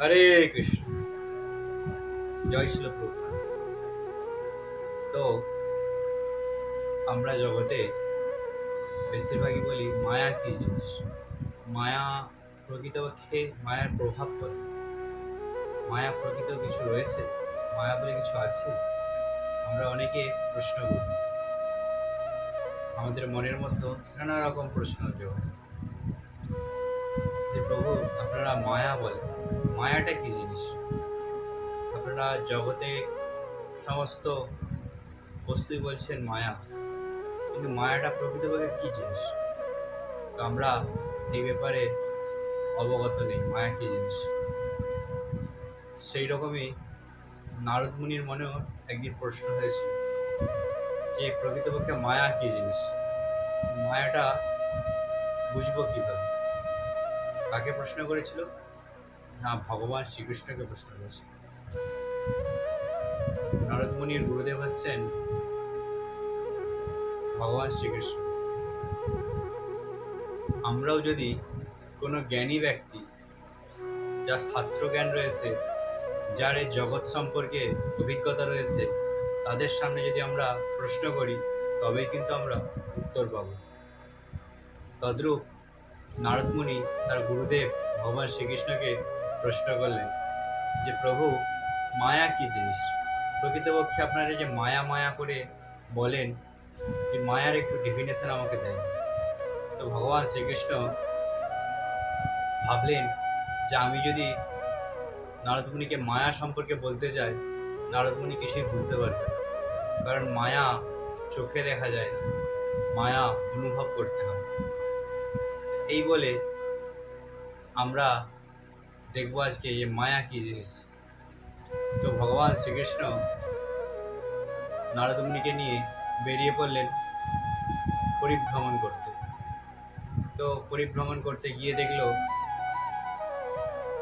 হরে কৃষ্ণ। জয় শিল তো, আমরা জগতে বেশিরভাগই বলি মায়া কি জিনিস? মায়া প্রকৃতপক্ষে মায়ার প্রভাব করে। মায়া প্রকৃত কিছু রয়েছে, মায়া বলে কিছু আছে? আমরা অনেকে প্রশ্ন করি। আমাদের মনের মধ্যে নানা রকম প্রশ্ন যে প্রভু, আপনারা মায়া বলেন। মায়াটা কি জিনিস? আপনারা জগতে সমস্ত বস্তুই বলছেন মায়া। কিন্তু মায়াটা প্রকৃতপক্ষে কি জিনিস? তো আমরা এই ব্যাপারে অবগত নেই, মায়া কি জিনিস? সেই রকমই নারদ মুনির মনেও একদিন প্রশ্ন হয়েছিল যে প্রকৃতপক্ষে মায়া কি জিনিস? মায়াটা বুঝব কীভাবে? কাকে প্রশ্ন করেছিল? না, ভগবান শ্রীকৃষ্ণকে প্রশ্ন করেছিল নারদ মুনির গুরুদেব হচ্ছেন ভগবান শ্রীকৃষ্ণ। আমরাও যদি কোনো জ্ঞানী ব্যক্তি, যার শাস্ত্র জ্ঞান রয়েছে, যার এই জগৎ সম্পর্কে অভিজ্ঞতা রয়েছে, তাদের সামনে যদি আমরা প্রশ্ন করি, তবেই কিন্তু আমরা উত্তর পাব। তদ্রূপ নারদমুনি তার গুরুদেব ভগবান শ্রীকৃষ্ণকে প্রশ্ন করলেন যে, প্রভু, মায়া কি জিনিস? প্রকৃতপক্ষে আপনারা যে মায়া মায়া করে বলেন যে মায়ার একটু ডেফিনেশন আমাকে দেন। তো ভগবান শ্রীকৃষ্ণ ভাবলেন যে, আমি যদি নারদমুনিকে মায়া সম্পর্কে বলতে যাই নারদমুনি কিছুই বুঝতে পারবে কারণ মায়া চোখে দেখা যায়, মায়া অনুভব করতে হয়। এই বলে আমরা দেখব আজকে যে মায়া কি জিনিস। তো ভগবান শ্রীকৃষ্ণ নারদমুনিকে নিয়ে বেরিয়ে পড়লেন পরিভ্রমণ করতে। তো পরিভ্রমণ করতে গিয়ে দেখল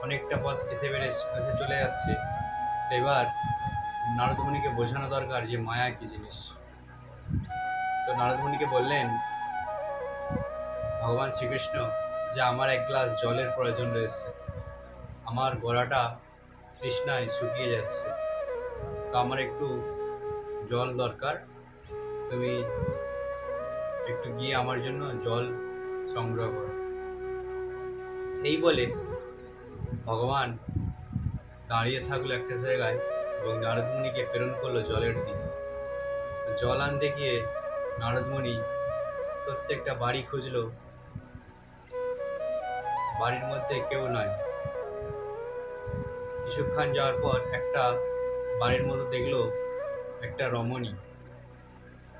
অনেকটা পথ এসে বেড়ে এসে চলে আসছে। তো এবার নারদমুনিকে বোঝানো দরকার যে মায়া কি জিনিস। তো নারদমুনিকে বললেন, ভগবান শ্রীকৃষ্ণ, যে আমার এক গ্লাস জলের প্রয়োজন রয়েছে আমার গলাটা তৃষ্ণায় শুকিয়ে যাচ্ছে। তো আমার একটু জল দরকার। তুমি একটু গিয়ে আমার জন্য জল সংগ্রহ করো। এই বলে ভগবান দাঁড়িয়ে থাকল একটা জায়গায় এবং নারদমণিকে প্রেরণ করল জলের দিকে। জল আনতে গিয়ে নারদমুনি প্রত্যেকটা বাড়ি খুঁজলো। বাড়ির মধ্যে কেউ নয়। কিছুক্ষণ যাওয়ার পর একটা বাড়ির মধ্যে দেখল একটা রমণী।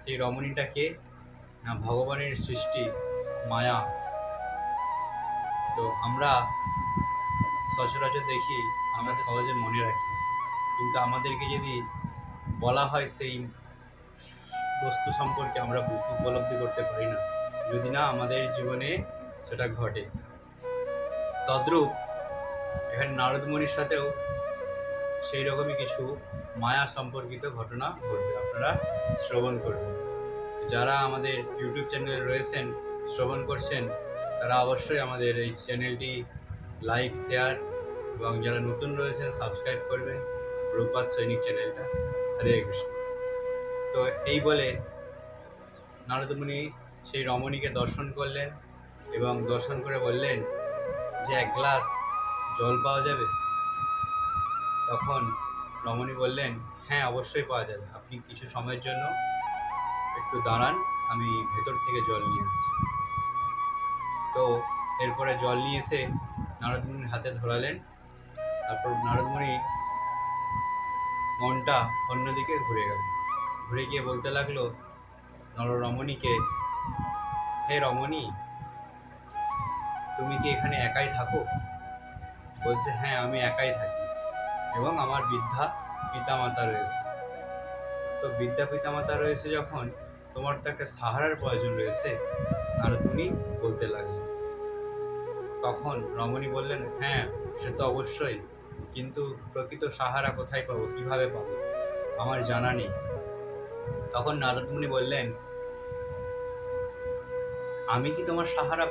এই রমণীটাকে না ভগবানের সৃষ্টি মায়া। তো আমরা সচরাচর দেখি আমরা সহজে মনে রাখি। কিন্তু আমাদেরকে যদি বলা হয় সেই বস্তু সম্পর্কে আমরা বুঝতে উপলব্ধি করতে পারি না। যদি না আমাদের জীবনে সেটা ঘটে। তদ্রূপ এখানে নারদমণির সাথেও সেই রকমই কিছু মায়া সম্পর্কিত ঘটনা ঘটবে। আপনারা শ্রবণ করবেন। যারা আমাদের ইউটিউব চ্যানেলে রয়েছেন, শ্রবণ করছেন, তারা অবশ্যই আমাদের এই চ্যানেলটি লাইক শেয়ার এবং যারা নতুন রয়েছেন সাবস্ক্রাইব করবেন রূপাত সৈনিক চ্যানেলটা হরে কৃষ্ণ। তো এই বলে নারদমুনি সেই রমণীকে দর্শন করলেন এবং দর্শন করে বললেন যে, এক গ্লাস জল পাওয়া যাবে? তখন রমণী বললেন হ্যাঁ অবশ্যই পাওয়া যাবে। আপনি কিছু সময়ের জন্য একটু দাঁড়ান, আমি ভেতর থেকে জল নিয়ে আসছি। তো এরপরে জল নিয়ে এসে নারদমুনির হাতে ধরালেন। তারপর নারদমুনি মনটা অন্যদিকে ঘুরে গেল। ঘুরে গিয়ে বলতে লাগল নর রমণীকে হে রমণী, তুমি কি এখানে একাই থাকো? বলছে হ্যাঁ আমি একাই থাকি এবং আমার বৃদ্ধা পিতামাতা রয়েছে। তো বিদ্যা পিতামাতা রয়েছে যখন, তোমার তো একটা সাহারার প্রয়োজন রয়েছে, আর তুমি বলতে লাগলে। তখন রমণী বললেন হ্যাঁ সে তো অবশ্যই, কিন্তু প্রকৃত সাহারা কোথায় পাবো, কীভাবে পাবো? আমার জানা নেই। তখন নারদমুনি বললেন, আমি কি তোমার সাহারা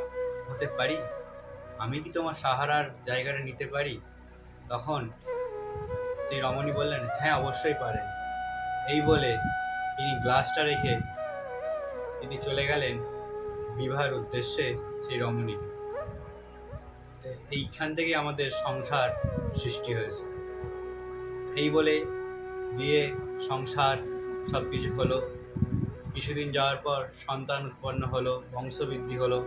হতে পারি? আমি কি তোমার সাহারার জায়গাটা নিতে পারি? তখন সেই রমণী বললেন হ্যাঁ অবশ্যই পারেন এই বলে তিনি গ্লাসটা রেখে তিনি চলে গেলেন বিবাহের উদ্দেশ্যে সেই রমণী। এইখান থেকে আমাদের সংসার সৃষ্টি হয়েছে। এই বলে বিয়ে, সংসার সব কিছু হলো। কিছুদিন যাওয়ার পর সন্তান উৎপন্ন হলো, বংশবৃদ্ধি হলো।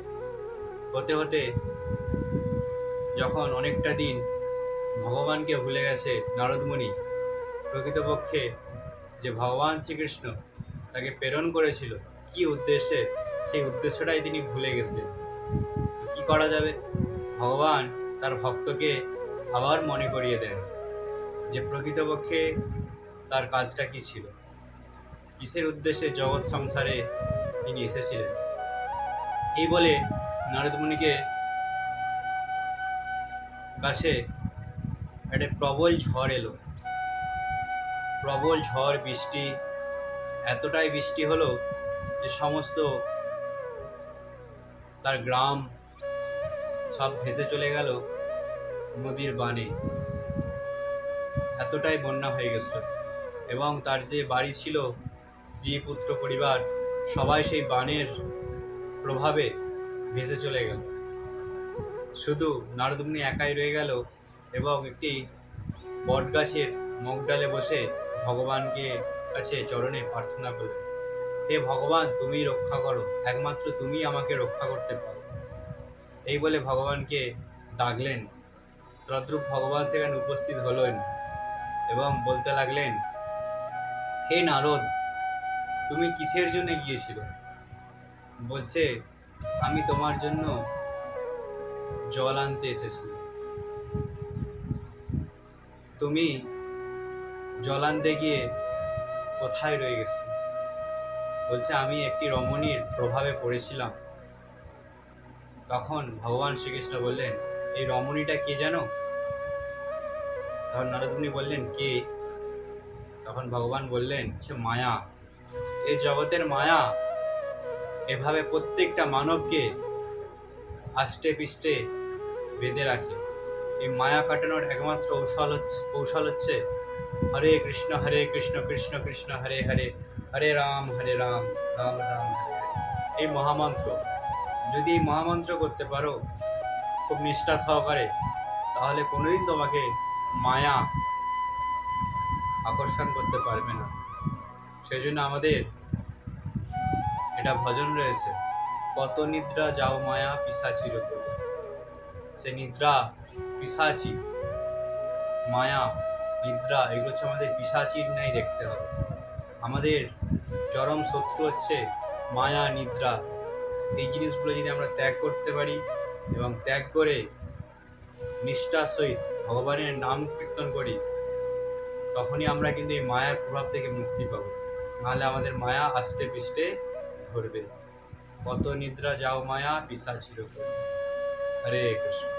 হতে হতে যখন অনেকটা দিন ভগবানকে ভুলে গেছে নারদমণি, প্রকৃতপক্ষে যে ভগবান শ্রীকৃষ্ণ তাকে প্রেরণ করেছিল, কি উদ্দেশ্যে? সেই উদ্দেশ্যটাই তিনি ভুলে গেছিলেন কি করা যাবে? ভগবান তার ভক্তকে আবার মনে করিয়ে দেন যে প্রকৃতপক্ষে তার কাজটা কি ছিল? কিসের উদ্দেশ্যে জগৎ সংসারে তিনি এসেছিলেন? এই বলে নারদমুনিকে কাছে একটা প্রবল ঝড় এলো। প্রবল ঝড়, বৃষ্টি, এতটাই বৃষ্টি হলো যে সমস্ত তার গ্রাম সব ভেসে চলে গেল নদীর বানে। এতটাই বন্যা হয়ে গেছিল এবং তার যে বাড়ি ছিল, স্ত্রী, পুত্র, পরিবার, সবাই সেই বানের প্রভাবে ভেসে চলে গেল। শুধু নারদমুনি একাই রয়ে গেল এবং একটি বটগাছের মগডালে বসে ভগবানকে কাছে চরণে প্রার্থনা করলেন হে ভগবান তুমি রক্ষা করো। একমাত্র তুমি আমাকে রক্ষা করতে পারো। এই বলে ভগবানকে ডাকলেন। তদ্রূপ ভগবান সেখানে উপস্থিত হলেন এবং বলতে লাগলেন, হে নারদ, তুমি কিসের জন্য গিয়েছিল? বলছে, আমি তোমার জন্য জল আনতে এসেছি। তুমি জল আনতে গিয়ে কোথায় রয়ে গেছো? বলছে, আমি একটি রমণীর প্রভাবে পড়েছিলাম। তখন ভগবান শ্রীকৃষ্ণ বললেন, এই রমণীটা কে জানো? তখন নারদমুনি বললেন, কে? তখন ভগবান বললেন, সে মায়া। এই জগতের মায়া, এভাবে প্রত্যেকটা মানবকে আষ্টে পিষ্টে বেঁধে রাখে। এই মায়া কাটানোর একমাত্র কৌশল হচ্ছে কৌশল হচ্ছে হরে কৃষ্ণ হরে কৃষ্ণ কৃষ্ণ কৃষ্ণ, হরে হরে হরে রাম হরে রাম রাম রাম। এই মহামন্ত্র। যদি এই মহামন্ত্র করতে পারো, খুব নিষ্ঠা সহকারে, তাহলে কোনোদিন তোমাকে মায়া আকর্ষণ করতে পারবে না। সেই জন্য আমাদের এটা ভজন রয়েছে। কত নিদ্রা যাও মায়া পিসাচির সে নিদ্রা পিসাচি, মায়া, নিদ্রা, এগুলো হচ্ছে আমাদের পিসাচির ন্যায় দেখতে হবে। আমাদের চরম শত্রু হচ্ছে মায়া, নিদ্রা। এই জিনিসগুলো যদি আমরা ত্যাগ করতে পারি এবং ত্যাগ করে নিষ্ঠার সহিত ভগবানের নাম কীর্তন করি, তখনই আমরা কিন্তু এই মায়ার প্রভাব থেকে মুক্তি পাবো। নাহলে আমাদের মায়া আস্তে পিষ্টে ধরবে। কত নিদ্রা যাও মায়া পিসাচির উপর। হরে কৃষ্ণ।